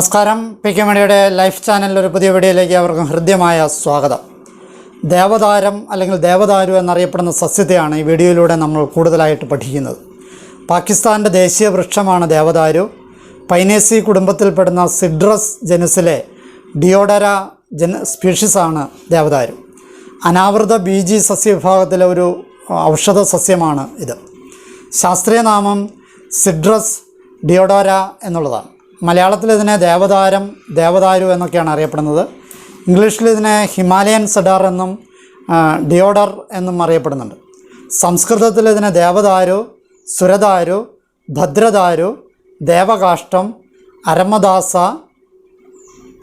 നമസ്കാരം. P K മണിയുടെ life ചാനലിൽ ഒരു പുതിയ വീഡിയോയിലേക്ക് അവർക്കും ഹൃദ്യമായ സ്വാഗതം. ദേവതാരം അല്ലെങ്കിൽ ദേവദാരു എന്നറിയപ്പെടുന്ന സസ്യത്തെയാണ് ഈ വീഡിയോയിലൂടെ നമ്മൾ കൂടുതലായിട്ട് പഠിക്കുന്നത്. പാകിസ്ഥാന്റെ ദേശീയ വൃക്ഷമാണ് ദേവദാരു. പൈനേസി കുടുംബത്തിൽപ്പെടുന്ന സിഡ്രസ് ജനുസിലെ ഡിയോഡര ജന സ്പീഷീസാണ് ദേവദാരു. അനാവൃത ബീജി സസ്യവിഭാഗത്തിലെ ഒരു ഔഷധ സസ്യമാണ് ഇത്. ശാസ്ത്രീയ നാമം സിഡ്രസ് ഡിയോഡോര എന്നുള്ളതാണ്. മലയാളത്തിൽ ഇതിനെ ദേവതാരം ദേവദാരു എന്നൊക്കെയാണ് അറിയപ്പെടുന്നത്. ഇംഗ്ലീഷിൽ ഇതിനെ ഹിമാലയൻ സെഡാർ എന്നും ഡിയോഡർ എന്നും അറിയപ്പെടുന്നുണ്ട്. സംസ്കൃതത്തിൽ ഇതിനെ ദേവദാരു സുരദാരു ഭദ്രദാരു ദേവകാഷ്ടം അരമദാസ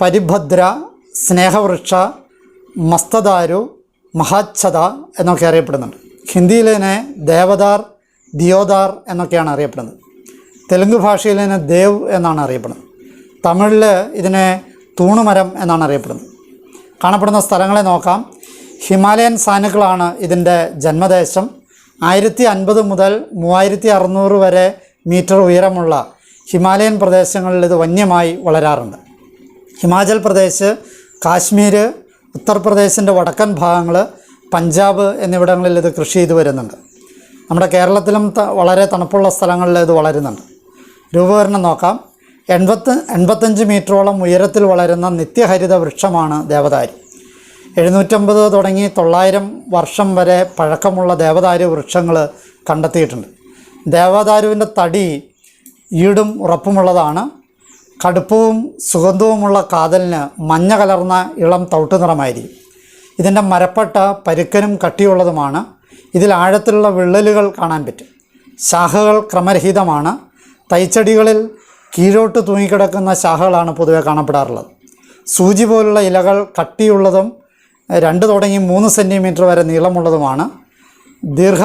പരിഭദ്ര സ്നേഹവൃക്ഷ മസ്തദാരു മഹാച്ഛത എന്നൊക്കെ അറിയപ്പെടുന്നുണ്ട്. ഹിന്ദിയിലിനെ ദേവദാർ ദിയോദാർ എന്നൊക്കെയാണ് അറിയപ്പെടുന്നത്. തെലുങ്ക് ഭാഷയിൽ ഇതിനെ ദേവ് എന്നാണ് അറിയപ്പെടുന്നത്. തമിഴിൽ ഇതിനെ തൂണുമരം എന്നാണ് അറിയപ്പെടുന്നത്. കാണപ്പെടുന്ന സ്ഥലങ്ങളെ നോക്കാം. ഹിമാലയൻ സാനുക്കളാണ് ഇതിന്റെ ജന്മദേശം. ആയിരത്തി അൻപത് മുതൽ മൂവായിരത്തി അറുന്നൂറ് വരെ മീറ്റർ ഉയരമുള്ള ഹിമാലയൻ പ്രദേശങ്ങളിൽ ഇത് വന്യമായി വളരാറുണ്ട്. ഹിമാചൽ പ്രദേശ് കാശ്മീർ ഉത്തർപ്രദേശിന്റെ വടക്കൻ ഭാഗങ്ങൾ പഞ്ചാബ് എന്നിവിടങ്ങളിൽ ഇത് കൃഷി ചെയ്തു വരുന്നുണ്ട്. നമ്മുടെ കേരളത്തിലും വളരെ തണുപ്പുള്ള സ്ഥലങ്ങളിൽ ഇത് വളരുന്നുണ്ട്. രൂപകരണം നോക്കാം. എൺപത്ത് എൺപത്തഞ്ച് മീറ്ററോളം ഉയരത്തിൽ വളരുന്ന നിത്യഹരിത വൃക്ഷമാണ് ദേവദാരി എഴുന്നൂറ്റമ്പത് തുടങ്ങി തൊള്ളായിരം വർഷം വരെ പഴക്കമുള്ള ദേവദാരു വൃക്ഷങ്ങൾ കണ്ടെത്തിയിട്ടുണ്ട്. ദേവദാരുവിന്റെ തടി ഈടും ഉറപ്പുമുള്ളതാണ്. കടുപ്പവും സുഗന്ധവുമുള്ള കാതലിന് മഞ്ഞ കലർന്ന ഇളം തൗട്ട് നിറമായിരിക്കും. ഇതിന്റെ മരപ്പട്ട പരുക്കനും കട്ടിയുള്ളതുമാണ്. ഇതിൽ ആഴത്തിലുള്ള വിള്ളലുകൾ കാണാൻ പറ്റും. ശാഖകൾ ക്രമരഹിതമാണ്. തൈച്ചെടികളിൽ കീഴോട്ട് തൂങ്ങിക്കിടക്കുന്ന ശാഖകളാണ് പൊതുവെ കാണപ്പെടാറുള്ളത്. സൂചി പോലുള്ള ഇലകൾ കട്ടിയുള്ളതും രണ്ട് തുടങ്ങി മൂന്ന് സെന്റിമീറ്റർ വരെ നീളമുള്ളതുമാണ്. ദീർഘ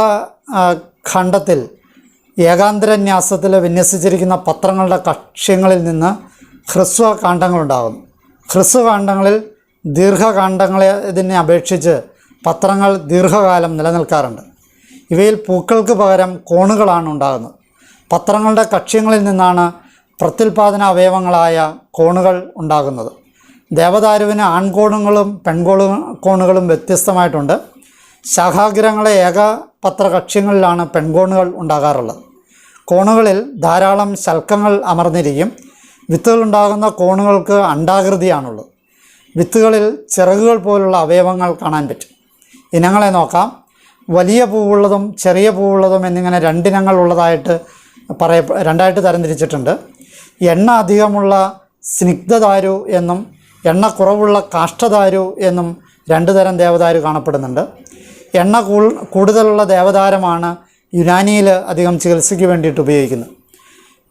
ഖണ്ഡത്തിൽ ഏകാന്തരന്യാസത്തിൽ വിന്യസിച്ചിരിക്കുന്ന പത്രങ്ങളുടെ കക്ഷ്യങ്ങളിൽ നിന്ന് ഹ്രസ്വ കാണ്ഡങ്ങളുണ്ടാകുന്നു. ഹ്രസ്വ കാണ്ഡങ്ങളിൽ ദീർഘകാണ്ഡങ്ങളെ ഇതിനെ അപേക്ഷിച്ച് പത്രങ്ങൾ ദീർഘകാലം നിലനിൽക്കാറുണ്ട്. ഇവയിൽ പൂക്കൾക്ക് പകരം കോണുകളാണ് ഉണ്ടാകുന്നത്. പത്രങ്ങളുടെ കക്ഷ്യങ്ങളിൽ നിന്നാണ് പ്രത്യുൽപാദന അവയവങ്ങളായ കോണുകൾ ഉണ്ടാകുന്നത്. ദേവദാരുവിന് ആൺകോണുകളും പെൺകോണു കോണുകളും വ്യത്യസ്തമായിട്ടുണ്ട്. ശാഖാഗ്രഹങ്ങളെ ഏകപത്ര കക്ഷ്യങ്ങളിലാണ് പെൺകോണുകൾ ഉണ്ടാകാറുള്ളത്. കോണുകളിൽ ധാരാളം ശൽക്കങ്ങൾ അമർന്നിരിക്കും. വിത്തുകളുണ്ടാകുന്ന കോണുകൾക്ക് അണ്ടാകൃതിയാണുള്ളത് വിത്തുകളിൽ ചിറകുകൾ പോലുള്ള അവയവങ്ങൾ കാണാൻ പറ്റും. ഇനങ്ങളെ നോക്കാം. വലിയ പൂവുള്ളതും ചെറിയ പൂവുള്ളതും എന്നിങ്ങനെ രണ്ടിനങ്ങൾ ഉള്ളതായിട്ട് പറയ രണ്ടായിട്ട് തരംതിരിച്ചിട്ടുണ്ട്. എണ്ണ അധികമുള്ള സ്നിഗ്ധദാരു എന്നും എണ്ണ കുറവുള്ള കാഷ്ടദാരു എന്നും രണ്ടു തരം ദേവദാരു കാണപ്പെടുന്നുണ്ട്. എണ്ണ കൂടുതലുള്ള ദേവതാരമാണ് യുനാനിയിൽ അധികം ചികിത്സയ്ക്ക് വേണ്ടിയിട്ട് ഉപയോഗിക്കുന്നത്.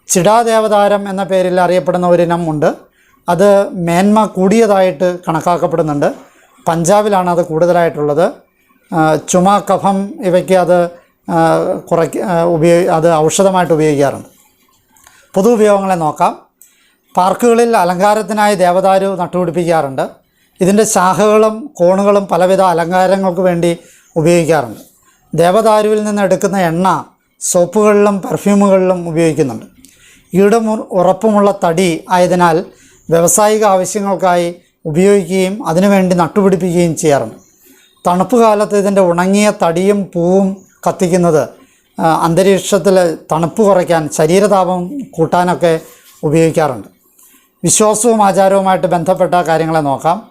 ചിടാദേവതാരം എന്ന പേരിൽ അറിയപ്പെടുന്ന ഒരിനം ഉണ്ട്. അത് മേന്മ കൂടിയതായിട്ട് കണക്കാക്കപ്പെടുന്നുണ്ട്. പഞ്ചാബിലാണ് അത് കൂടുതലായിട്ടുള്ളത്. ചുമ കഫം ഇവയ്ക്ക് അത് കുറയ്ക്ക ഉപയോഗി അത് ഔഷധമായിട്ട് ഉപയോഗിക്കാറുണ്ട്. പൊതു ഉപയോഗങ്ങളെ നോക്കാം. പാർക്കുകളിൽ അലങ്കാരത്തിനായി ദേവദാരു നട്ടുപിടിപ്പിക്കാറുണ്ട്. ഇതിന്റെ ശാഖകളും കോണുകളും പലവിധ അലങ്കാരങ്ങൾക്ക് വേണ്ടി ഉപയോഗിക്കാറുണ്ട്. ദേവദാരുവിൽ നിന്ന് എടുക്കുന്ന എണ്ണ സോപ്പുകളിലും പെർഫ്യൂമുകളിലും ഉപയോഗിക്കുന്നുണ്ട്. ഈടും ഉറ- ഉറപ്പുമുള്ള തടി ആയതിനാൽ വ്യാവസായിക ആവശ്യങ്ങൾക്കായി ഉപയോഗിക്കുകയും അതിനുവേണ്ടി നട്ടുപിടിപ്പിക്കുകയും ചെയ്യാറുണ്ട്. തണുപ്പ് കാലത്ത് ഇതിന്റെ ഉണങ്ങിയ തടിയും പൂവും കത്തിക്കുന്നത്. അന്തരീക്ഷത്തിൽ തണുപ്പ് കുറയ്ക്കാൻ ശരീരതാപം കൂട്ടാനൊക്കെ ഉപയോഗിക്കാറുണ്ട്. വിശ്വാസവും ആചാരവുമായിട്ട് ബന്ധപ്പെട്ട കാര്യങ്ങളെ നോക്കാം.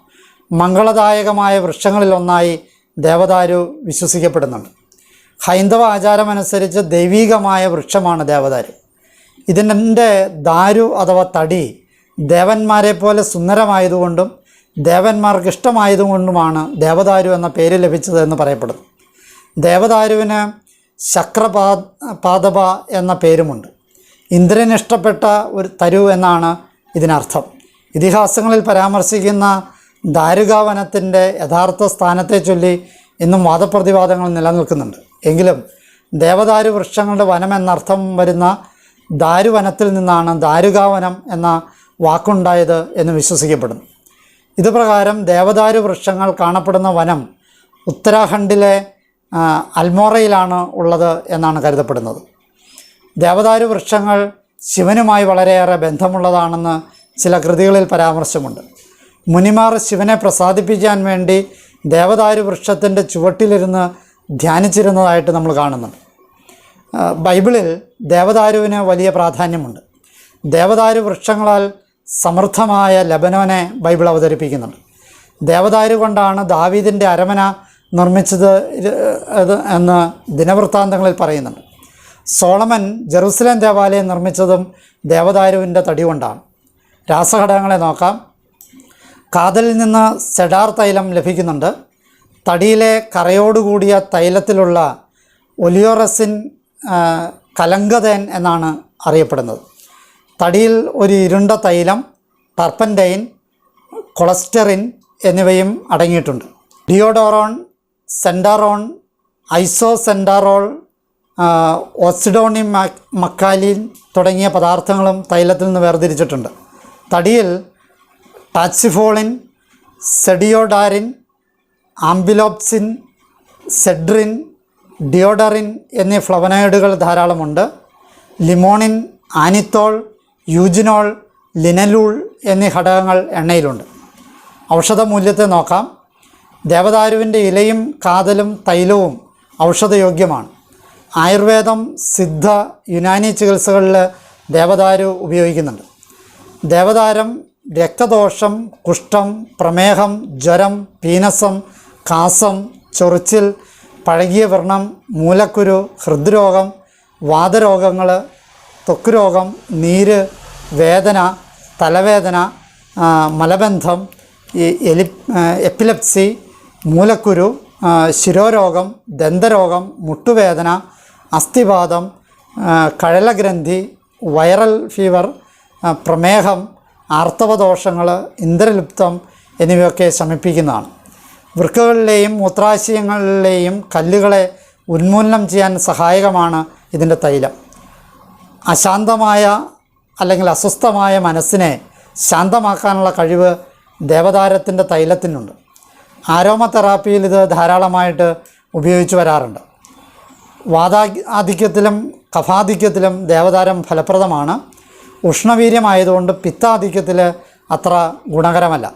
മംഗളദായകമായ വൃക്ഷങ്ങളിലൊന്നായി ദേവദാരു വിശ്വസിക്കപ്പെടുന്നുണ്ട്. ഹൈന്ദവ ആചാരമനുസരിച്ച് ദൈവീകമായ വൃക്ഷമാണ് ദേവദാരു. ഇതിന്റെ ദാരു അഥവാ തടി ദേവന്മാരെ പോലെ സുന്ദരമായതുകൊണ്ടും ദേവന്മാർക്ക് ഇഷ്ടമായതുകൊണ്ടുമാണ് ദേവദാരു എന്ന പേര് ലഭിച്ചത് എന്ന് പറയപ്പെടുന്നു. ദേവദാരുവിന് ശക്രപാ പാദപ എന്ന പേരുമുണ്ട്. ഇന്ദ്രൻ ഇഷ്ടപ്പെട്ട ഒരു തരു എന്നാണ് ഇതിനർത്ഥം. ഇതിഹാസങ്ങളിൽ പരാമർശിക്കുന്ന ദാരുകാവനത്തിന്റെ യഥാർത്ഥ സ്ഥാനത്തെ ചൊല്ലി ഇന്നും വാദപ്രതിവാദങ്ങൾ നിലനിൽക്കുന്നുണ്ട്. എങ്കിലും ദേവദാരു വൃക്ഷങ്ങളുടെ വനം എന്നർത്ഥം വരുന്ന ദാരുവനത്തിൽ നിന്നാണ് ദാരുകാവനം എന്ന വാക്കുണ്ടായത് എന്ന് വിശ്വസിക്കപ്പെടുന്നു. ഇതുപ്രകാരം ദേവദാരു വൃക്ഷങ്ങൾ കാണപ്പെടുന്ന വനം ഉത്തരാഖണ്ഡിലെ അൽമോറയിലാണ് ഉള്ളത് എന്നാണ് കരുതപ്പെടുന്നത്. ദേവദാരു വൃക്ഷങ്ങൾ ശിവനുമായി വളരെയേറെ ബന്ധമുള്ളതാണെന്ന് ചില കൃതികളിൽ പരാമർശമുണ്ട്. മുനിമാർ ശിവനെ പ്രസാദിപ്പിക്കാൻ വേണ്ടി ദേവദാരു വൃക്ഷത്തിന്റെ ചുവട്ടിലിരുന്ന് ധ്യാനിച്ചിരുന്നതായിട്ട് നമ്മൾ കാണുന്നുണ്ട്. ബൈബിളിൽ ദേവദാരുവിന് വലിയ പ്രാധാന്യമുണ്ട്. ദേവദാരു വൃക്ഷങ്ങളാൽ സമൃദ്ധമായ ലബനോനെ ബൈബിൾ അവതരിപ്പിക്കുന്നുണ്ട്. ദേവദാരു കൊണ്ടാണ് ദാവീദിന്റെ അരമന നിർമ്മിച്ചത് എന്ന് ദിനവൃത്താന്തങ്ങളിൽ പറയുന്നുണ്ട്. സോളമൻ ജെറുസലേം ദേവാലയം നിർമ്മിച്ചതും ദേവദാരുവിന്റെ തടി കൊണ്ടാണ് രാസഘടകങ്ങളെ നോക്കാം. കാതലിൽ നിന്ന് സെഡാർ തൈലം ലഭിക്കുന്നുണ്ട്. തടിയിലെ കറയോടുകൂടിയ തൈലത്തിലുള്ള ഒലിയോറസിൻ കലങ്കതേൻ എന്നാണ് അറിയപ്പെടുന്നത്. തടിയിൽ ഒരു ഇരുണ്ട തൈലം ടർപ്പൻഡൈൻ കൊളസ്റ്ററിൻ എന്നിവയും അടങ്ങിയിട്ടുണ്ട്. ഡിയോഡോറോൺ സെൻഡാറോൺ ഐസോ സെൻഡാറോൾ ഓസിഡോണി മക്കാലിൻ തുടങ്ങിയ പദാർത്ഥങ്ങളും തൈലത്തിൽ നിന്ന് വേർതിരിച്ചിട്ടുണ്ട്. തടിയിൽ ടാച്ചിഫോളിൻ സെഡിയോഡാരിൻ ആംബിലോപ്സിൻ സെഡ്രിൻ ഡിയോഡറിൻ എന്നീ ഫ്ലവനോയിഡുകൾ ധാരാളമുണ്ട്. ലിമോണിൻ ആനിത്തോൾ യൂജിനോൾ ലിനലൂൾ എന്നീ ഘടകങ്ങൾ എണ്ണയിലുണ്ട്. ഔഷധ മൂല്യത്തെ നോക്കാം. ദേവദാരുവിന്റെ ഇലയും കാതലും തൈലവും ഔഷധയോഗ്യമാണ്. ആയുർവേദം സിദ്ധ യുനാനി ചികിത്സകളിൽ ദേവദാരു ഉപയോഗിക്കുന്നുണ്ട്. ദേവദാരം രക്തദോഷം കുഷ്ഠം പ്രമേഹം ജ്വരം പീനസം കാസം ചൊറിച്ചിൽ പഴകിയ വ്രണം മൂലക്കുരു ഹൃദ്രോഗം വാതരോഗങ്ങൾ ത്വക്ക് രോഗം നീര് വേദന തലവേദന മലബന്ധം എലി എപ്പിലെപ്സി മൂലക്കുരു ശിരോരോഗം ദന്തരോഗം മുട്ടുവേദന അസ്ഥിവാദം ആ, കഴലഗ്രന്ഥി വൈറൽ ഫീവർ പ്രമേഹം ആർത്തവദോഷങ്ങൾ ഇന്ദ്രലുപ്തം എന്നിവയൊക്കെ ശമിപ്പിക്കുന്നതാണ്. വൃക്കകളിലെയും മൂത്രാശയങ്ങളിലെയും കല്ലുകളെ ഉന്മൂലനം ചെയ്യാൻ സഹായകമാണ് ഇതിന്റെ തൈലം. അശാന്തമായ അല്ലെങ്കിൽ അസ്വസ്ഥമായ മനസ്സിനെ ശാന്തമാക്കാനുള്ള കഴിവ് ദേവതാരത്തിന്റെ തൈലത്തിനുണ്ട്. ആരോമ തെറാപ്പിയിൽ ഇത് ധാരാളമായിട്ട് ഉപയോഗിച്ച് വരാറുണ്ട്. വാതാധിക്യത്തിലും കഫാധിക്യത്തിലും ദേവതാരം ഫലപ്രദമാണ്. ഉഷ്ണവീര്യമായതുകൊണ്ട് പിത്താധിക്യത്തിൽ അത്ര ഗുണകരമല്ല.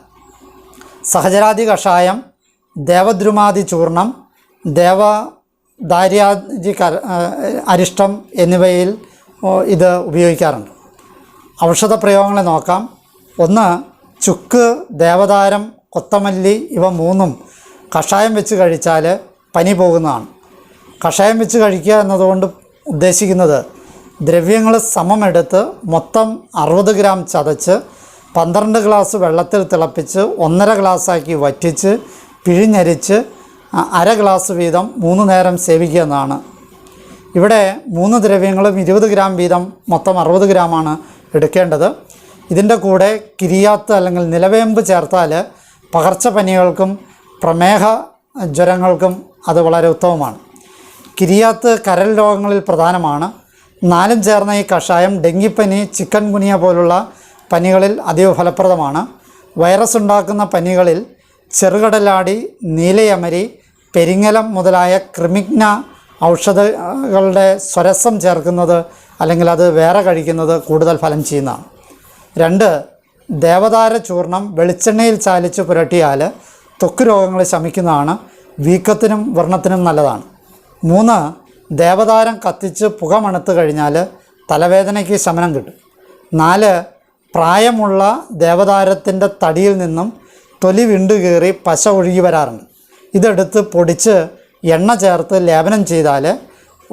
സഹചരാദി കഷായം ദേവദ്രുമാതി ചൂർണം ദേവദാര്യാദി കര അരിഷ്ടം എന്നിവയിൽ ഇത് ഉപയോഗിക്കാറുണ്ട്. ഔഷധ പ്രയോഗങ്ങളെ നോക്കാം. ഒന്ന് ചുക്ക് ദേവതാരം കൊത്തമല്ലി ഇവ മൂന്നും കഷായം വെച്ച് കഴിച്ചാൽ പനി പോകുന്നതാണ്. കഷായം വെച്ച് കഴിക്കുക എന്നതുകൊണ്ട് ഉദ്ദേശിക്കുന്നത് ദ്രവ്യങ്ങൾ സമമെടുത്ത് മൊത്തം അറുപത് ഗ്രാം ചതച്ച് പന്ത്രണ്ട് ഗ്ലാസ് വെള്ളത്തിൽ തിളപ്പിച്ച് ഒന്നര ഗ്ലാസ്സാക്കി വറ്റിച്ച് പിഴിഞ്ഞരിച്ച് അര ഗ്ലാസ് വീതം മൂന്ന് നേരം സേവിക്കുക എന്നാണ്. ഇവിടെ മൂന്ന് ദ്രവ്യങ്ങളും ഇരുപത് ഗ്രാം വീതം മൊത്തം അറുപത് ഗ്രാമാണ് എടുക്കേണ്ടത്. ഇതിന്റെ കൂടെ കിരിയാത്ത് അല്ലെങ്കിൽ നിലവേമ്പ് ചേർത്താൽ പകർച്ചപ്പനികൾക്കും പ്രമേഹ ജ്വരങ്ങൾക്കും അത് വളരെ ഉത്തമമാണ്. കിരിയാത്ത് കരൽ രോഗങ്ങളിൽ പ്രധാനമാണ്. നാലും ചേർന്ന ഈ കഷായം ഡെങ്കിപ്പനി ചിക്കൻ ഗുനിയ പോലുള്ള പനികളിൽ അതീവ ഫലപ്രദമാണ്. വൈറസ് ഉണ്ടാക്കുന്ന പനികളിൽ ചെറുകടലാടി നീലയമരി പെരിങ്ങലം മുതലായ ക്രിമിഗ്ന ഔഷധങ്ങളുടെ സ്വരസം ചേർക്കുന്നത് അല്ലെങ്കിൽ അത് വേറെ കഴിക്കുന്നത് കൂടുതൽ ഫലം ചെയ്യുന്നതാണ്. രണ്ട് ദേവതാര ചൂർണം വെളിച്ചെണ്ണയിൽ ചാലിച്ച് പുരട്ടിയാൽ ത്വക്ക് രോഗങ്ങൾ ശമിക്കുന്നതാണ്. വീക്കത്തിനും വർണത്തിനും നല്ലതാണ്. മൂന്ന് ദേവതാരം കത്തിച്ച് പുക മണത്ത് കഴിഞ്ഞാൽ തലവേദനയ്ക്ക് ശമനം കിട്ടും. നാല് പ്രായമുള്ള ദേവതാരത്തിന്റെ തടിയിൽ നിന്നും തൊലി വിണ്ടുകീറി പശ ഒഴുകി വരാറുണ്ട്. ഇതെടുത്ത് പൊടിച്ച് എണ്ണ ചേർത്ത് ലേപനം ചെയ്താൽ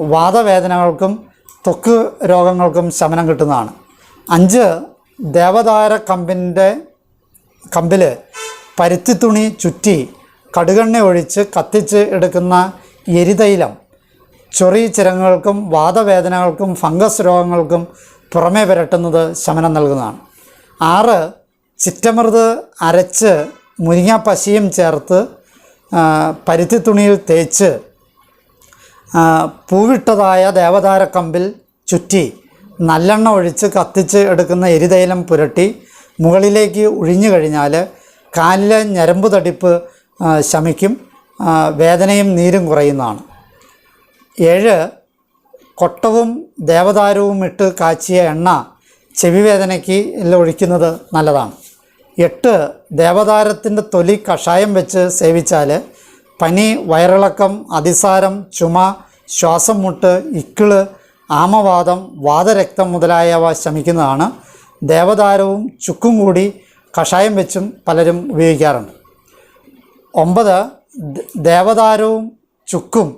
വാദവേദനകൾക്കും ത്വക്ക് രോഗങ്ങൾക്കും ശമനം കിട്ടുന്നതാണ്. അഞ്ച് ദേവതാര കമ്പിന്റെ കമ്പിൽ പരുത്തി തുണി ചുറ്റി കടുകെണ്ണ ഒഴിച്ച് കത്തിച്ച് എടുക്കുന്ന എരിതൈലം. ചൊറി ചിരങ്ങൾക്കും വാദവേദനകൾക്കും ഫംഗസ് രോഗങ്ങൾക്കും പുറമേ പുരട്ടുന്നത് ശമനം നൽകുന്നതാണ്. ആറ് ചിറ്റമൃത് അരച്ച് മുരിങ്ങാപ്പശിയും ചേർത്ത് പരുത്തി തുണിയിൽ തേച്ച് പൂവിട്ടതായ ദേവതാര കമ്പിൽ ചുറ്റി നല്ലെണ്ണ ഒഴിച്ച് കത്തിച്ച് എടുക്കുന്ന എരിതൈലം പുരട്ടി മുകളിലേക്ക് ഉഴിഞ്ഞു കഴിഞ്ഞാൽ കാലിലെ ഞരമ്പ് തടിപ്പ് ശമിക്കും വേദനയും നീരും കുറയുന്നതാണ്. ഏഴ് കൊട്ടവും ദേവദാരവും ഇട്ട് കാച്ചിയ എണ്ണ ചെവി വേദനയ്ക്ക് എല്ലാം ഒഴിക്കുന്നത് നല്ലതാണ്. എട്ട് ദേവതാരത്തിന്റെ തൊലി കഷായം വെച്ച് സേവിച്ചാൽ പനി വയറിളക്കം അതിസാരം ചുമ ശ്വാസം മുട്ട് ഇക്കിൾ ആമവാദം വാദരക്തം മുതലായവ ശമിക്കുന്നതാണ് ദേവദാരവും ചുക്കും കൂടി കഷായം വെച്ചും പലരും ഉപയോഗിക്കാറുണ്ട്. ഒമ്പത് ദേവദാരവും ചുക്കും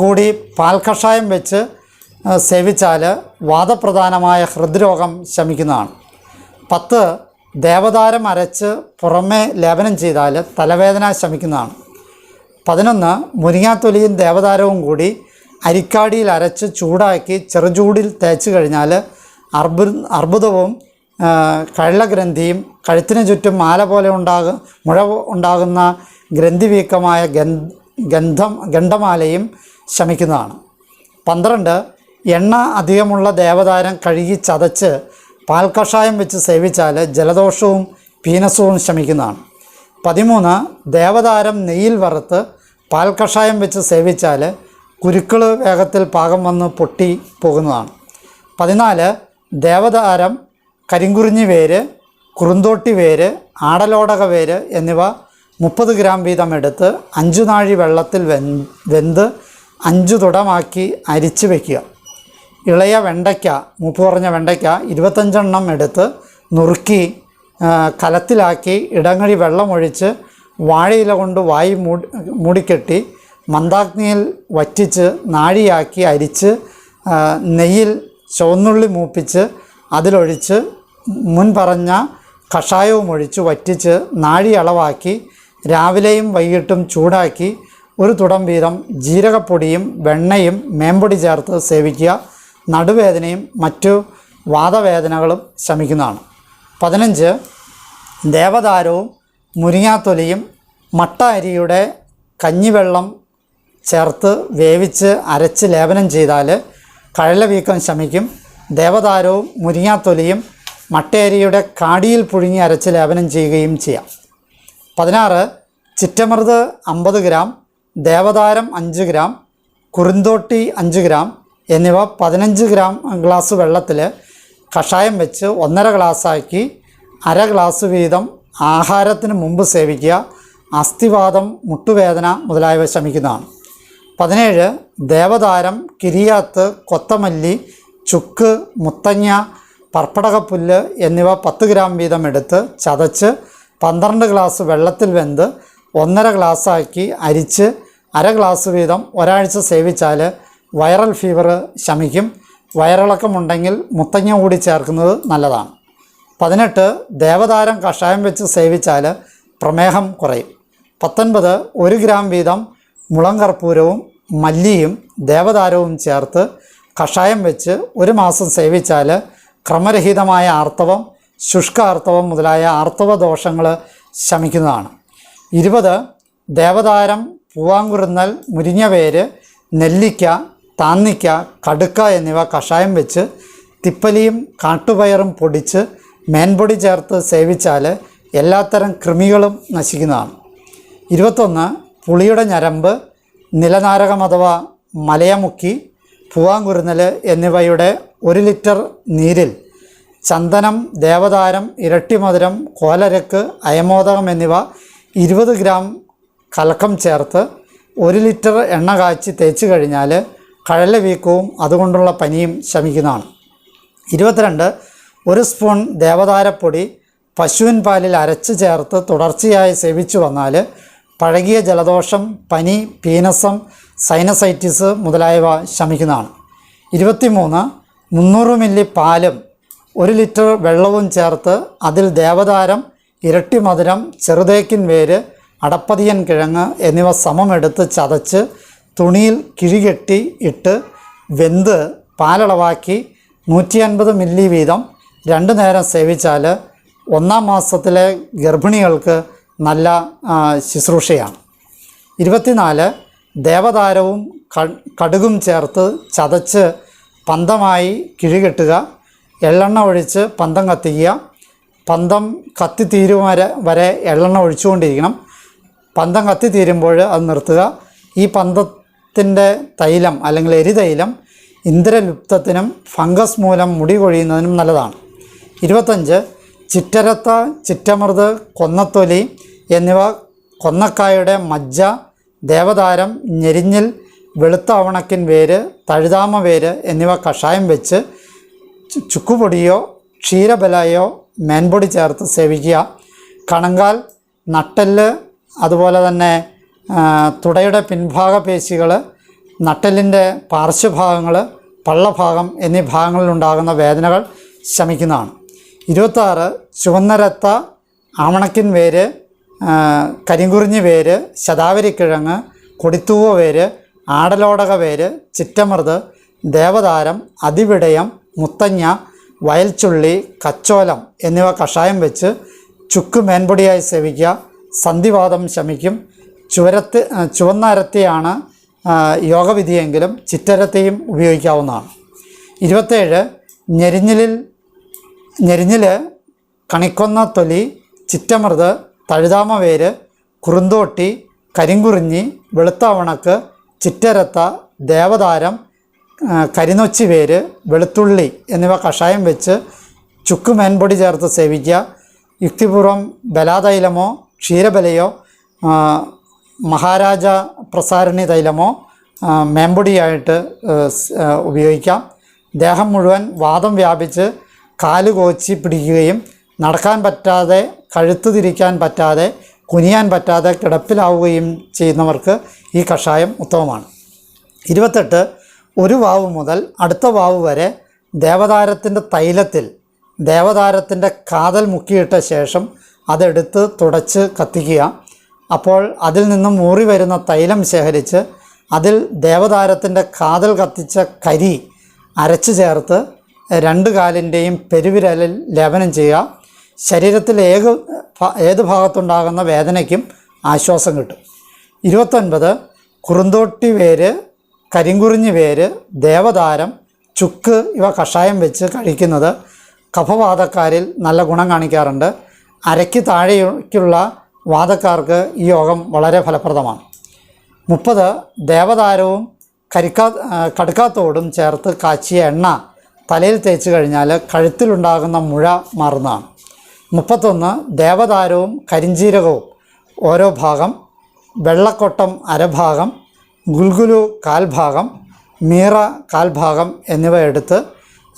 കൂടി പാൽ കഷായം വെച്ച് സേവിച്ചാൽ വാദപ്രധാനമായ ഹൃദ്രോഗം ശമിക്കുന്നതാണ്. പത്ത് ദേവദാരം അരച്ച് പുറമേ ലേപനം ചെയ്താൽ തലവേദന ശമിക്കുന്നതാണ്. പതിനൊന്ന് മുരിങ്ങാത്തൊലിയും ദേവദാരവും കൂടി അരിക്കാടിയിൽ അരച്ച് ചൂടാക്കി ചെറുചൂടിൽ തേച്ച് കഴിഞ്ഞാൽ അർബു അർബുദവും കള്ളഗ്രന്ഥിയും കഴുത്തിന് ചുറ്റും മാല പോലെ ഉണ്ടാകും മുഴ ഉണ്ടാകുന്ന ഗ്രന്ഥിവീക്കമായ ഗന്ധ ഗന്ധം ഗണ്ഡമാലയും ശമിക്കുന്നതാണ്. പന്ത്രണ്ട് എണ്ണ അധികമുള്ള ദേവതാരം കഴുകി ചതച്ച് പാൽ കഷായം വെച്ച് സേവിച്ചാൽ ജലദോഷവും പീനസവും ശമിക്കുന്നതാണ്. പതിമൂന്ന് ദേവതാരം നെയ്യിൽ വറുത്ത് കഷായം വെച്ച് സേവിച്ചാൽ കുരുക്കൾ വേഗത്തിൽ പാകം വന്ന് പൊട്ടി പോകുന്നതാണ്. പതിനാല് ദേവതാരം കരിങ്കുറിഞ്ഞി വേര് കുറുന്തോട്ടി വേര് ആടലോടക വേര് എന്നിവ മുപ്പത് ഗ്രാം വീതം എടുത്ത് അഞ്ചു നാഴി വെള്ളത്തിൽ വെന്ത് അഞ്ചു തുടമാക്കി അരിച്ച് വയ്ക്കുക ഇളയ വെണ്ടയ്ക്ക മൂപ്പ് കുറഞ്ഞ വെണ്ടയ്ക്ക ഇരുപത്തഞ്ചെണ്ണം എടുത്ത് നുറുക്കി കലത്തിലാക്കി ഇടങ്ങഴി വെള്ളമൊഴിച്ച് വാഴയില കൊണ്ട് വായി മൂടി മൂടിക്കെട്ടി മന്ദാഗ്നിയിൽ വറ്റിച്ച് നാഴിയാക്കി അരിച്ച് നെയ്യിൽ ചുവന്നുള്ളി മൂപ്പിച്ച് അതിലൊഴിച്ച് മുൻ പറഞ്ഞ കഷായവും ഒഴിച്ച് വറ്റിച്ച് നാഴി അളവാക്കി രാവിലെയും വൈകിട്ടും ചൂടാക്കി ഒരു തുടം വീതം ജീരകപ്പൊടിയും വെണ്ണയും മേമ്പൊടി ചേർത്ത് സേവിക്കുക. നടുവേദനയും മറ്റു വാദവേദനകളും ശമിക്കുന്നതാണ്. പതിനഞ്ച് ദേവദാരവും മുരിങ്ങാത്തൊലിയും മട്ട അരിയുടെ കഞ്ഞിവെള്ളം ചേർത്ത് വേവിച്ച് അരച്ച് ലേപനം ചെയ്താൽ കഴല വീക്കം ശമിക്കും ദേവദാരവും മുരിങ്ങാത്തൊലിയും മട്ടേരിയുടെ കാടിയിൽ പുഴുങ്ങി അരച്ച് ലേപനം ചെയ്യുകയും ചെയ്യാം. പതിനാറ് ചിറ്റമൃത് അമ്പത് ഗ്രാം ദേവതാരം അഞ്ച് ഗ്രാം കുറുന്തോട്ടി അഞ്ച് ഗ്രാം എന്നിവ പതിനഞ്ച് ഗ്രാം ഗ്ലാസ് വെള്ളത്തിൽ കഷായം വെച്ച് ഒന്നര ഗ്ലാസ്സാക്കി അര ഗ്ലാസ് വീതം ആഹാരത്തിന് മുമ്പ് സേവിക്കുക. അസ്ഥിവാദം മുട്ടുവേദന മുതലായവ ശമിക്കുന്നതാണ് പതിനേഴ് ദേവതാരം കിരിയാത്ത് കൊത്തമല്ലി ചുക്ക് മുത്തങ്ങ പർപ്പടകപ്പുല്ല് എന്നിവ പത്ത് ഗ്രാം വീതം എടുത്ത് ചതച്ച് പന്ത്രണ്ട് ഗ്ലാസ് വെള്ളത്തിൽ വെന്ത് ഒന്നര ഗ്ലാസ്സാക്കി അരിച്ച് അര ഗ്ലാസ് വീതം ഒരാഴ്ച സേവിച്ചാൽ വൈറൽ ഫീവർ ശമിക്കും. വയറിളക്കമുണ്ടെങ്കിൽ മുത്തങ്ങ കൂടി ചേർക്കുന്നത് നല്ലതാണ്. പതിനെട്ട് ദേവതാരം കഷായം വെച്ച് സേവിച്ചാൽ പ്രമേഹം കുറയും. പത്തൊൻപത് ഒരു ഗ്രാം വീതം മുളം കർപ്പൂരവും മല്ലിയും ദേവതാരവും ചേർത്ത് കഷായം വെച്ച് ഒരു മാസം സേവിച്ചാൽ ക്രമരഹിതമായ ആർത്തവം ശുഷ്ക ആർത്തവം മുതലായ ആർത്തവ ദോഷങ്ങൾ ശമിക്കുന്നതാണ്. ഇരുപത് ദേവതാരം പൂവാങ്കുരുന്നൽ മുരിഞ്ഞവേര് നെല്ലിക്ക താന്നിക്ക കടുക്ക എന്നിവ കഷായം വെച്ച് തിപ്പലിയും കാട്ടുപയറും പൊടിച്ച് മേൻപൊടി ചേർത്ത് സേവിച്ചാൽ എല്ലാത്തരം കൃമികളും നശിക്കുന്നതാണ്. ഇരുപത്തൊന്ന് പുളിയുടെ ഞരമ്പ് നിലനാരകം അഥവാ മലയമുക്കി പൂവാങ്കുരുന്നൽ എന്നിവയുടെ ഒരു ലിറ്റർ നീരിൽ ചന്ദനം ദേവതാരം ഇരട്ടിമധുരം കോലരക്ക് അയമോദകം എന്നിവ ഇരുപത് ഗ്രാം കലക്കം ചേർത്ത് ഒരു ലിറ്റർ എണ്ണ കാച്ചി തേച്ച് കഴിഞ്ഞാൽ കഴല വീക്കവും അതുകൊണ്ടുള്ള പനിയും ശമിക്കുന്നതാണ്. ഇരുപത്തിരണ്ട് ഒരു സ്പൂൺ ദേവതാരപ്പൊടി പശുവിൻ പാലിൽ അരച്ച് ചേർത്ത് തുടർച്ചയായി സേവിച്ചു വന്നാൽ പഴകിയ ജലദോഷം പനി പീനസം സൈനസൈറ്റിസ് മുതലായവ ശമിക്കുന്നതാണ്. ഇരുപത്തിമൂന്ന് മുന്നൂറ് മില്ലി പാലും ഒരു ലിറ്റർ വെള്ളവും ചേർത്ത് അതിൽ ദേവതാരം ഇരട്ടി മധുരം ചെറുതേക്കിൻ വേര് അടപ്പതിയൻ കിഴങ്ങ് എന്നിവ സമമെടുത്ത് ചതച്ച് തുണിയിൽ കിഴികെട്ടി ഇട്ട് വെന്ത് പാലളവാക്കി നൂറ്റി അൻപത് മില്ലി വീതം രണ്ടു നേരം സേവിച്ചാൽ ഒന്നാം മാസത്തിലെ ഗർഭിണികൾക്ക് നല്ല ശുശ്രൂഷയാണ്. ഇരുപത്തിനാല് ദേവതാരവും കടുകും ചേർത്ത് ചതച്ച് പന്തമായി കിഴികെട്ടുക. എള്ളെണ്ണ ഒഴിച്ച് പന്തം കത്തിക്കുക. പന്തം കത്തി തീരും വരെ വരെ എള്ളെണ്ണ ഒഴിച്ചുകൊണ്ടിരിക്കണം. പന്തം കത്തി തീരുമ്പോൾ അത് നിർത്തുക. ഈ പന്തത്തിന്റെ തൈലം അല്ലെങ്കിൽ എരിതൈലം ഇന്ദ്രലുപ്തത്തിനും ഫംഗസ് മൂലം മുടി കൊഴിയുന്നതിനും നല്ലതാണ്. ഇരുപത്തഞ്ച് ചിറ്റരത്ത ചിറ്റമൃത് കൊന്നത്തൊലി എന്നിവ കൊന്നക്കായുടെ മജ്ജ ദേവതാരം ഞെരിഞ്ഞിൽ വെളുത്ത അവണക്കിൻ വേര് തഴുതാമ വേര് എന്നിവ കഷായം വെച്ച് ചുക്കുപൊടിയോ ക്ഷീരബലയോ മേൻപൊടി ചേർത്ത് സേവിക്കുക. കണങ്കാൽ നട്ടെല്ല് അതുപോലെ തന്നെ തുടയുടെ പിൻഭാഗ പേശികൾ നട്ടെല്ലിന്റെ പാർശ്വഭാഗങ്ങൾ പള്ളഭാഗം എന്നീ ഭാഗങ്ങളിലുണ്ടാകുന്ന വേദനകൾ ശമിക്കുന്നതാണ്. ഇരുപത്താറ് ചുവന്ന ആവണക്കിൻ ആമണക്കിൻ വേര് കരിങ്കുറിഞ്ഞി വേര് ശതാവരിക്കിഴങ്ങ് കൊടിത്തൂവ വേര് ആടലോടക വേര് ചിറ്റമൃത് ദേവതാരം അതിവിടയം മുത്തങ്ങ വയൽച്ചുള്ളി കച്ചോലം എന്നിവ കഷായം വെച്ച് ചുക്ക് മേൻപൊടിയായി സേവിക്കുക. സന്ധിവാദം ശമിക്കും. ചുവരത്ത് ചുവന്ന അരത്തിയാണ് യോഗവിധിയെങ്കിലും ചിറ്റരത്തെയും ഉപയോഗിക്കാവുന്നതാണ്. ഇരുപത്തേഴ് ഞെരിഞ്ഞിലിൽ ഞെരിഞ്ഞിൽ കണിക്കൊന്ന തൊലി ചിറ്റമൃത് തഴുതാമ വേര് കുറുന്തോട്ടി കരിങ്കുറിഞ്ഞി വെളുത്ത ഉണക്ക് ചിറ്റരത്ത ദേവതാരം കരിനൊച്ചി വേര് വെളുത്തുള്ളി എന്നിവ കഷായം വെച്ച് ചുക്ക് മേൻപൊടി ചേർത്ത് സേവിക്കുക. യുക്തിപൂർവം ബലാതൈലമോ ക്ഷീരബലയോ മഹാരാജ പ്രസാരണി തൈലമോ മേമ്പൊടിയായിട്ട് ഉപയോഗിക്കാം. ദേഹം മുഴുവൻ വാദം വ്യാപിച്ച് കാൽ കോച്ചി പിടിക്കുകയും നടക്കാൻ പറ്റാതെ കഴുത്ത് തിരിക്കാൻ പറ്റാതെ കുനിയാൻ പറ്റാതെ കിടപ്പിലാവുകയും ചെയ്യുന്നവർക്ക് ഈ കഷായം ഉത്തമമാണ്. ഇരുപത്തെട്ട് ഒരു വാവ് മുതൽ അടുത്ത വാവ് വരെ ദേവതാരത്തിന്റെ തൈലത്തിൽ ദേവതാരത്തിന്റെ കാതൽ മുക്കിയിട്ട ശേഷം അതെടുത്ത് തുടച്ച് കത്തിക്കുക. അപ്പോൾ അതിൽ നിന്നും മൂറി വരുന്ന തൈലം ശേഖരിച്ച് അതിൽ ദേവതാരത്തിന്റെ കാതൽ കത്തിച്ച കരി അരച്ചു ചേർത്ത് രണ്ട് കാലിന്റെയും പെരുവിരലിൽ ലേപനം ചെയ്യുക. ശരീരത്തിൽ ഏക ഏത് ഭാഗത്തുണ്ടാകുന്ന വേദനയ്ക്കും ആശ്വാസം കിട്ടും. ഇരുപത്തൊൻപത് കുറുന്തോട്ടി വേര് കരിങ്കുറിഞ്ഞ് വേര് ദേവതാരം ചുക്ക് ഇവ കഷായം വെച്ച് കഴിക്കുന്നത് കഫവാതക്കാരിൽ നല്ല ഗുണം കാണിക്കാറുണ്ട്. അരയ്ക്ക് താഴേക്കുള്ള വാദക്കാർക്ക് ഈ യോഗം വളരെ ഫലപ്രദമാണ്. മുപ്പത് ദേവതാരവും കരിക്കാ കടുക്കാത്തോടും ചേർത്ത് കാച്ചിയ എണ്ണ തലയിൽ തേച്ച് കഴിഞ്ഞാൽ കഴുത്തിലുണ്ടാകുന്ന മുഴ മാറുന്നതാണ്. മുപ്പത്തൊന്ന് ദേവതാരവും കരിഞ്ചീരകവും. ഓരോ ഭാഗം വെള്ളക്കൊട്ടം അരഭാഗം ഗുൽഗുലു കാൽഭാഗം മീറ കാൽഭാഗം എന്നിവ എടുത്ത്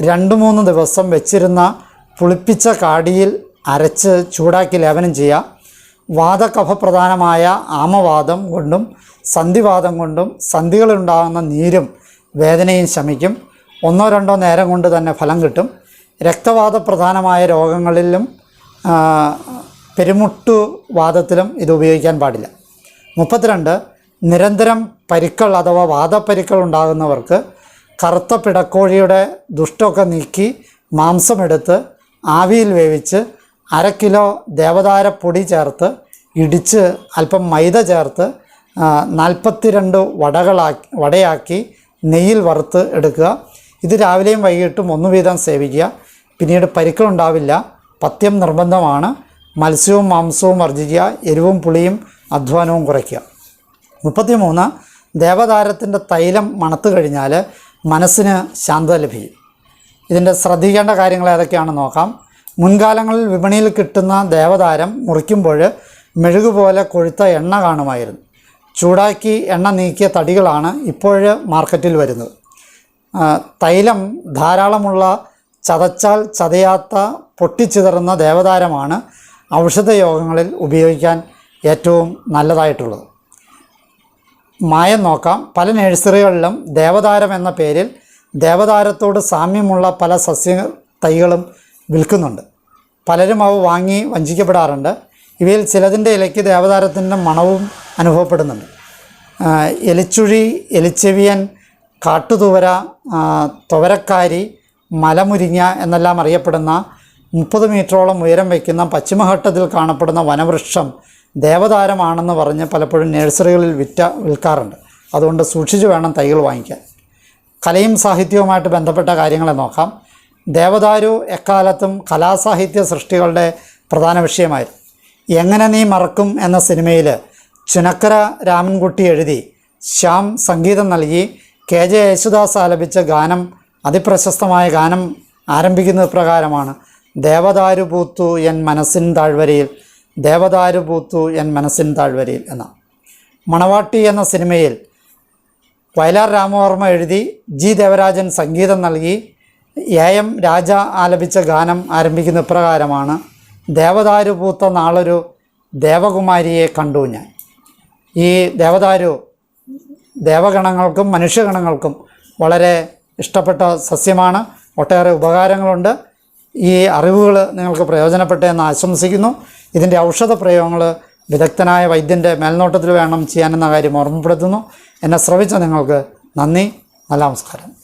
രണ്ട് മൂന്ന് ദിവസം വെച്ചിരുന്ന പുളിപ്പിച്ച കാടിയിൽ അരച്ച് ചൂടാക്കി ലേപനം ചെയ്യുക. വാദകഫപ്രധാനമായ ആമവാദം കൊണ്ടും സന്ധിവാദം കൊണ്ടും സന്ധികളുണ്ടാകുന്ന നീരും വേദനയും ശമിക്കും. ഒന്നോ രണ്ടോ നേരം കൊണ്ട് തന്നെ ഫലം കിട്ടും. രക്തവാദപ്രധാനമായ രോഗങ്ങളിലും പെരുമുട്ടു വാദത്തിലും ഇത് ഉപയോഗിക്കാൻ പാടില്ല. മുപ്പത്തിരണ്ട് നിരന്തരം പരിക്കൾ അഥവാ വാദപ്പരിക്കൾ ഉണ്ടാകുന്നവർക്ക് കറുത്ത പിടക്കോഴിയുടെ ദുഷ്ടമൊക്കെ നീക്കി മാംസമെടുത്ത് ആവിയിൽ വേവിച്ച് അര കിലോ ദേവതാരപ്പൊടി ചേർത്ത് ഇടിച്ച് അല്പം മൈദ ചേർത്ത് നാൽപ്പത്തിരണ്ട് വടകളാക്കി വടയാക്കി നെയ്യിൽ വറുത്ത് എടുക്കുക. ഇത് രാവിലെയും വൈകിട്ടും ഒന്നു വീതം സേവിക്കുക. പിന്നീട് പരിക്കളുണ്ടാവില്ല പഥ്യം നിർബന്ധമാണ്. മത്സ്യവും മാംസവും വർജിക്കുക എരിവും പുളിയും അധ്വാനവും കുറയ്ക്കുക. മുപ്പത്തിമൂന്ന് ദേവതാരത്തിന്റെ തൈലം മണത്തു കഴിഞ്ഞാൽ മനസ്സിന് ശാന്തത ലഭിക്കും. ഇതിന്റെ ശ്രദ്ധിക്കേണ്ട കാര്യങ്ങൾ ഏതൊക്കെയാണെന്ന് നോക്കാം. മുൻകാലങ്ങളിൽ വിപണിയിൽ കിട്ടുന്ന ദേവതാരം മുറിക്കുമ്പോൾ മെഴുക് പോലെ കൊഴുത്ത എണ്ണ കാണുമായിരുന്നു. ചൂടാക്കി എണ്ണ നീക്കിയ തടികളാണ് ഇപ്പോൾ മാർക്കറ്റിൽ വരുന്നത്. തൈലം ധാരാളമുള്ള ചതച്ചാൽ ചതയാത്ത പൊട്ടിച്ചിതറുന്ന ദേവതാരമാണ് ഔഷധയോഗങ്ങളിൽ ഉപയോഗിക്കാൻ ഏറ്റവും നല്ലതായിട്ടുള്ളത്. മായം നോക്കാം. പല നഴ്സറികളിലും ദേവതാരം എന്ന പേരിൽ ദേവതാരത്തോട് സാമ്യമുള്ള പല സസ്യ തൈകളും വിൽക്കുന്നുണ്ട്. പലരും അവ വാങ്ങി വഞ്ചിക്കപ്പെടാറുണ്ട്. ഇവയിൽ ചിലതിന്റെ ഇലയ്ക്ക് ദേവതാരത്തിന്റെ മണവും അനുഭവപ്പെടുന്നുണ്ട്. എലിച്ചുഴി എലിച്ചെവിയൻ കാട്ടുതുവര തുവരക്കാരി മലമുരിങ്ങ എന്നെല്ലാം അറിയപ്പെടുന്ന മുപ്പത് മീറ്ററോളം ഉയരം വയ്ക്കുന്ന പശ്ചിമഘട്ടത്തിൽ കാണപ്പെടുന്ന വനവൃക്ഷം ദേവതാരമാണെന്ന് പറഞ്ഞ് പലപ്പോഴും നഴ്സറികളിൽ വിറ്റ വിൽക്കാറുണ്ട്. അതുകൊണ്ട് സൂക്ഷിച്ചു വേണം തൈകൾ വാങ്ങിക്കാൻ. കലയും സാഹിത്യവുമായിട്ട് ബന്ധപ്പെട്ട കാര്യങ്ങളെ നോക്കാം. ദേവദാരു എക്കാലത്തും കലാസാഹിത്യ സൃഷ്ടികളുടെ പ്രധാന വിഷയമായിരുന്നു. എങ്ങനെ നീ മറക്കും എന്ന സിനിമയിൽ ചുനക്കര രാമൻകുട്ടി എഴുതി ശ്യാം സംഗീതം നൽകി കെ ജെ യേശുദാസ് ആലപിച്ച ഗാനം അതിപ്രശസ്തമായ ഗാനം ആരംഭിക്കുന്നത് പ്രകാരമാണ് ദേവദാരു പൂത്തു എൻ മനസ്സിൻ താഴ്വരയിൽ ദേവദാരു പൂത്തു എൻ മനസ്സിൻ താഴ്വരയിൽ എന്ന മണവാട്ടി എന്ന സിനിമയിൽ വയലാർ രാമവർമ്മ എഴുതി ജി ദേവരാജൻ സംഗീതം നൽകി എ എം രാജ ആലപിച്ച ഗാനം ആരംഭിക്കുന്ന ഇപ്രകാരമാണ് ദേവദാരു പൂത്ത നാളൊരു ദേവകുമാരിയെ കണ്ടു ഞാൻ. ഈ ദേവദാരു ദേവഗണങ്ങൾക്കും മനുഷ്യഗണങ്ങൾക്കും വളരെ ഇഷ്ടപ്പെട്ട സസ്യമാണ്. ഒട്ടേറെ ഉപകാരങ്ങളുണ്ട്. ഈ അറിവുകൾ നിങ്ങൾക്ക് പ്രയോജനപ്പെട്ടെ എന്ന് ആശംസിക്കുന്നു. ഇതിന്റെ ഔഷധ പ്രയോഗങ്ങൾ വിദഗ്ധനായ വൈദ്യന്റെ മേൽനോട്ടത്തിൽ വേണം ചെയ്യാനെന്ന കാര്യം ഓർമ്മപ്പെടുത്തുന്നു. എന്നെ ശ്രവിച്ച നിങ്ങൾക്ക് നന്ദി. നല്ല നമസ്കാരം.